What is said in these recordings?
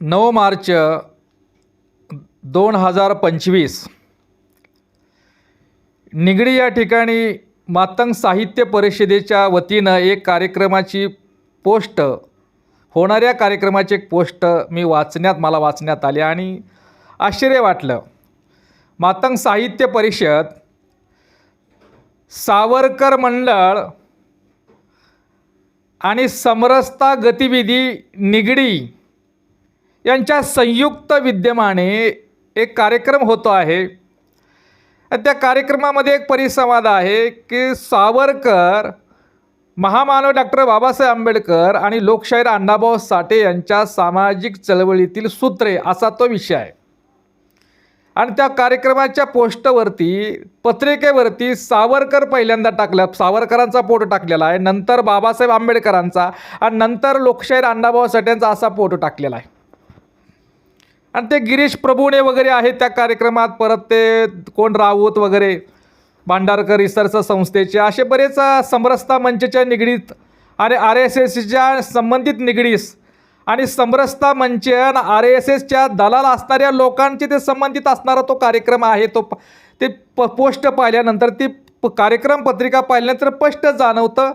नऊ मार्च दोन हजार पंचवीस. निगडी या ठिकाणी मातंग साहित्य परिषदेच्या वतीनं एक कार्यक्रमाची पोस्ट होणाऱ्या कार्यक्रमाची एक पोस्ट मी वाचण्यात मला वाचण्यात आली आणि आश्चर्य वाटलं. मातंग साहित्य परिषद सावरकर मंडळ आणि समरसता गतिविधी निगडी यांच्या संयुक्त विद्यमाने एक कार्यक्रम होतो आहे. त्या कार्यक्रमामध्ये एक परिसंवाद आहे की सावरकर महामानव डॉक्टर बाबासाहेब आंबेडकर आणि लोकशाहीर अण्णाभाऊ साठे यांच्या सामाजिक चळवळीतील सूत्रे असा तो विषय आहे. आणि त्या कार्यक्रमाच्या पोस्टवरती पत्रिकेवरती सावरकर पहिल्यांदा टाकला सावरकरांचा फोटो टाकलेला आहे नंतर बाबासाहेब आंबेडकरांचा आणि नंतर लोकशाहीर अण्णाभाऊ साठेंचा असा फोटो टाकलेला आहे. आणि ते गिरीश प्रभूणे वगैरे आहेत त्या कार्यक्रमात. परत ते कोण राऊत वगैरे भांडारकर रिसर्च संस्थेचे असे बरेच समरसता मंचच्या निगडीत आणि आर एस एसच्या संबंधित निगडीस आणि समरसता मंच आणि आर एस एसच्या दलाल असणाऱ्या लोकांचे ते संबंधित असणारा तो कार्यक्रम आहे. तो प- ते प पोस्ट पाहिल्यानंतर ती प कार्यक्रम पत्रिका पाहिल्यानंतर स्पष्ट जाणवतं.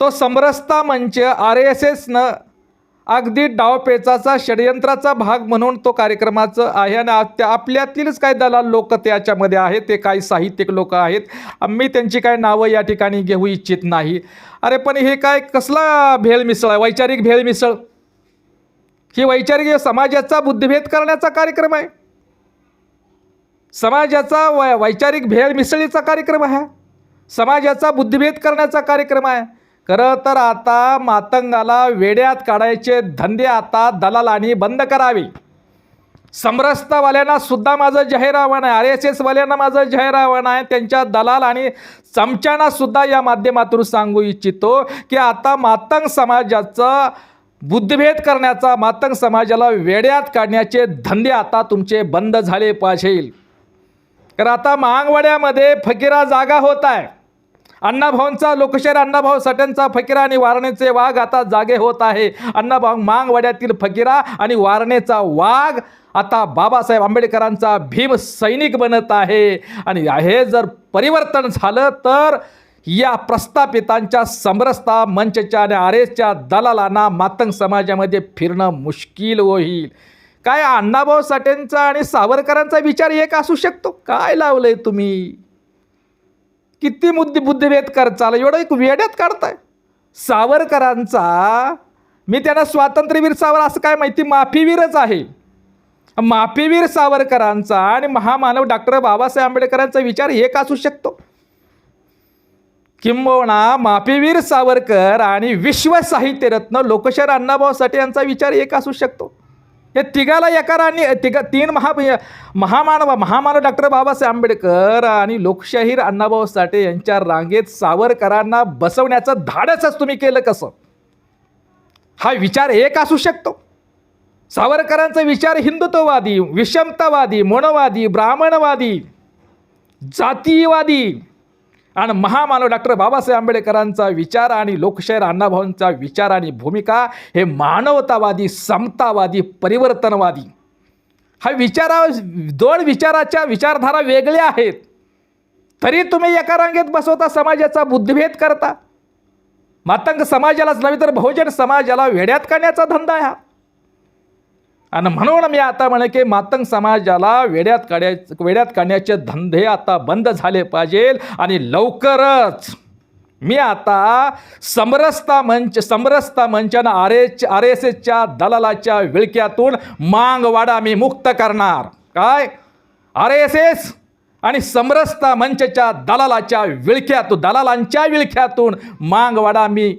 तो समरसता मंच आर एस एसनं अगदी डावपेचाचा षडयंत्राचा भाग म्हणून तो कार्यक्रमाचं आहे आणि त्या आपल्यातीलच काही दलाल लोक त्याच्यामध्ये आहेत ते काही साहित्यिक लोक आहेत. मी त्यांची काही नावं या ठिकाणी घेऊ इच्छित नाही. अरे पण हे काय कसला भेळ मिसळ आहे वैचारिक भेळ मिसळ ही वैचारिक समाजाचा बुद्धिभेद करण्याचा कार्यक्रम आहे. समाजाचा वै वैचारिक भेळ मिसळीचा कार्यक्रम आहे. समाजाचा बुद्धिभेद करण्याचा कार्यक्रम आहे. खरं तर आता मातंगाला वेड्यात काढायचे धंदे आता दलालांनी बंद करावे. समरसतावाल्यांना सुद्धा माझं जाहीर आव्हान आहे आर एस एसवाल्यांना माझं जाहीर आव्हान आहे त्यांच्या दलाल आणि चमच्यांना सुद्धा या माध्यमातून सांगू इच्छितो की आता मातंग समाजाचं बुद्धिभेद करण्याचा मातंग समाजाला वेड्यात काढण्याचे धंदे आता तुमचे बंद झाले पाहिजे तर आता महागवाड्यामध्ये फकीरा जागा होत आहे. अण्णाभाऊंचा लोकशाहीर अण्णाभाऊ साठ्यांचा फकीरा आणि वारणेचे वाघ आता जागे होत आहे. अण्णाभाऊ मांगवाड्यातील फकीरा आणि वारणेचा वाघ आता बाबासाहेब आंबेडकरांचा भीम सैनिक बनत आहे. आणि हे जर परिवर्तन झालं तर या प्रस्थापितांच्या समरसता मंचच्या आणि आर एसच्या दलालांना मातंग समाजामध्ये फिरणं मुश्किल होईल. काय अण्णाभाऊ साठेंचा आणि सावरकरांचा विचार एक असू शकतो? काय लावलंय तुम्ही? किती मुद्दे बुद्धिभेद कर चाल एवढं एक वेड्यात काढताय. सावरकरांचा मी त्यांना स्वातंत्र्यवीर सावर असं काय माहिती माफीवीरच आहे. माफीवीर सावरकरांचा आणि महामानव डॉक्टर बाबासाहेब आंबेडकरांचा विचार एक असू शकतो? किंबहुना माफीवीर सावरकर आणि विश्व साहित्यरत्न लोकशाहीर अण्णाभाऊ साठे यांचा विचार एक असू शकतो? या तिघाला एकारांनी तिघा तीन महा महामानव महामानव डॉक्टर बाबासाहेब आंबेडकर आणि लोकशाहीर अण्णाभाऊ साठे यांच्या रांगेत सावरकरांना बसवण्याचं धाडसच तुम्ही केलं कसं? हा विचार एक असू शकतो. सावरकरांचा विचार हिंदुत्ववादी विषमतावादी मनवादी ब्राह्मणवादी जातीयवादी आणि महामानव डॉक्टर बाबासाहेब आंबेडकरांचा विचार आणि लोकशाहीर अण्णाभाऊंचा विचार आणि भूमिका हे मानवतावादी समतावादी परिवर्तनवादी. हा विचारा दोन विचाराच्या विचारधारा वेगळ्या आहेत. तरी तुम्ही एका रांगेत बसवता समाजाचा बुद्धिभेद करता. मातंग समाजालाच नव्हे तर बहुजन समाजाला वेड्यात काढण्याचा धंदा आहे हा. आणि म्हणून मी आता म्हणे की मातंग समाजाला वेड्यात काढाय वेड्यात काढण्याचे धंदे आता बंद झाले पाहिजे आणि लवकरच मी आता समरसता मंच समरसता मंचानं आर एस आर एस एसच्या दलालाच्या विळक्यातून मांगवाडा मी मुक्त करणार. काय? आर एस एस आणि समरसता मंचच्या दलालाच्या विळख्यातून दलालांच्या विळख्यातून मांगवाडा मी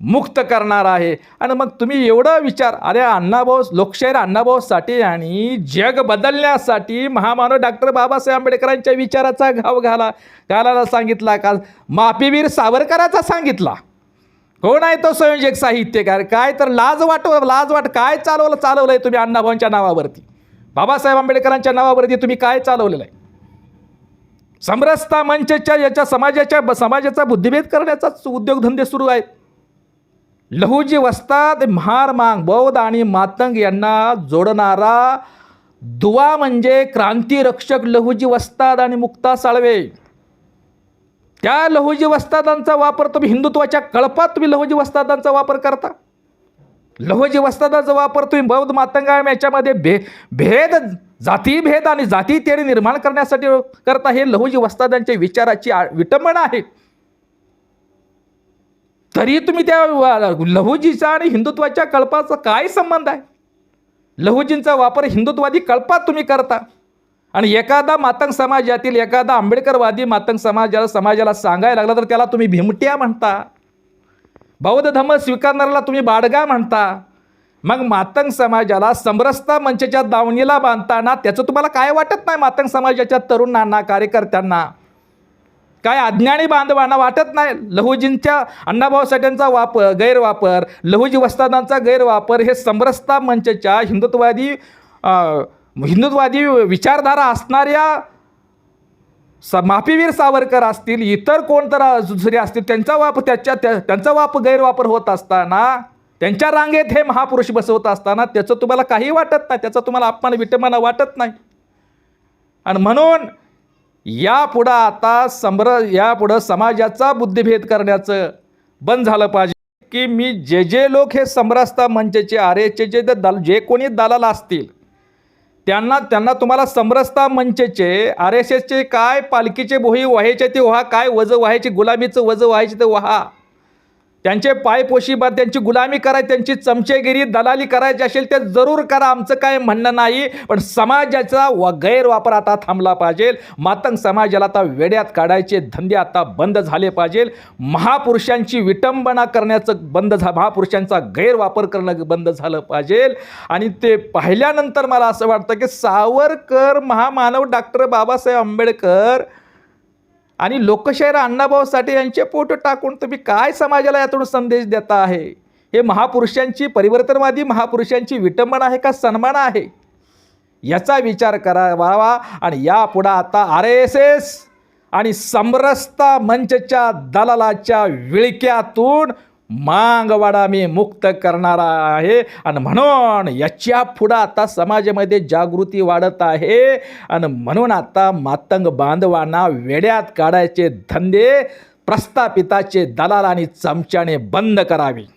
मुक्त करणार आहे. आणि मग तुम्ही एवढं विचार अरे अण्णाभाऊ लोकशाहीर अण्णाभाऊ साठे आणि जग बदलण्यासाठी महामानव डॉक्टर बाबासाहेब आंबेडकरांच्या विचाराचा घाव घाला घालायला सांगितला का? माफीवीर सावरकराचा सांगितला. कोण आहे तो संयोजक साहित्यकार? काय तर लाज वाट लाज वाट काय चालवलं चालवलं आहे तुम्ही अण्णाभाऊंच्या नावावरती? बाबासाहेब आंबेडकरांच्या नावावरती तुम्ही काय चालवलेलं आहे? समरसता मंचच्या याच्या समाजाच्या समाजाचा बुद्धिभेद करण्याचाच उद्योगधंदे सुरू आहेत. लहुजी वस्ताद महार मांग बौद्ध आणि मातंग यांना जोडणारा दुवा म्हणजे क्रांतिरक्षक लहुजी वस्ताद आणि मुक्ता साळवे. त्या लहुजी वस्तादांचा वापर तुम्ही हिंदुत्वाच्या कळपात तुम्ही लहूजी वस्तादांचा वापर करता. लहूजी वस्तादाचा वापर तुम्ही बौद्ध मातंगाम याच्यामध्ये भे भेद जातीभेद आणि जाती तेढ निर्माण करण्यासाठी करता हे लहुजी वस्तादांच्या विचाराची आ- विटंबना आहे. तरी तुम्ही त्या लहुजीचा आणि हिंदुत्वाच्या कल्पाचा काय संबंध आहे? लहुजींचा वापर हिंदुत्वादी कल्पात तुम्ही करता. आणि एखादा मातंग समाजातील एखादा आंबेडकरवादी मातंग समाजाला समाजाला सांगायला लागला तर त्याला तुम्ही भिमट्या म्हणता. बौद्ध धर्म स्वीकारणाऱ्याला तुम्ही बाडगा म्हणता. मग मातंग समाजाला समरसता मंचच्या दावणीला बांधताना त्याचं तुम्हाला काय वाटत नाही? मातंग समाजाच्या तरुणांना कार्यकर्त्यांना. काय अज्ञानी बांधवांना वाटत नाही? लहुजींच्या अण्णाभाऊ साठ्यांचा वापर गैरवापर लहुजी वस्तादांचा गैरवापर हे समरसता मंचच्या हिंदुत्ववादी हिंदुत्ववादी विचारधारा असणाऱ्या स माफीवीर सावरकर असतील इतर कोण तर दुसरे असतील त्यांचा वाप त्याच्या त्या त्यांचा वाप गैरवापर होत असताना त्यांच्या रांगेत हे महापुरुष बसवत असताना त्याचं तुम्हाला काही वाटत नाही त्याचा तुम्हाला अपमान विटमाना वाटत नाही. आणि म्हणून यापुढं आता समर यापुढं समाजाचा बुद्धिभेद करण्याचं बंद झालं पाहिजे की मी जे जे लोक हे समरसता मंचचे आर्यचे जे दल जे कोणी दलाल असतील त्यांना त्यांना तुम्हाला समरसता मंचचे आर एस एसचे काय पालखीचे बोही व्हायचे ते व्हा काय वज व्हायचे गुलामीचं वज व्हायचे ते व्हा. त्यांचे पायपोशी बा त्यांची गुलामी करा त्यांची चमचेगिरी दलाली करायची असेल ते जरूर करा. आमचं काय म्हणणं नाही पण समाजाचा व गैरवापर आता थांबला पाहिजे. मातंग समाजाला आता वेड्यात काढायचे धंदे आता बंद झाले पाहिजे. महापुरुषांची विटंबना करण्याचं बंद झा महापुरुषांचा गैरवापर करणं बंद झालं पाहिजे. आणि ते पाहिल्यानंतर मला असं वाटतं की सावरकर महामानव डॉक्टर बाबासाहेब आंबेडकर आणि लोकशाहीर अण्णाभाऊ साठे यांचे फोटो टाकून तुम्ही काय समाजाला यातून संदेश देता आहे? हे महापुरुषांची परिवर्तनवादी महापुरुषांची विटंबना आहे का सन्मान आहे? याचा विचार करावा आणि यापुढं आता आर एस एस आणि समरसता मंचच्या दलालाच्या विळक्यातून मांगवाडा मी मुक्त करणारा आहे. आणि म्हणून याच्या पुढं आता समाजामध्ये जागृती वाढत आहे. आणि म्हणून आता मातंग बांधवांना वेड्यात काढायचे धंदे प्रस्थापिताचे दलाल आणि चमच्याने बंद करावे.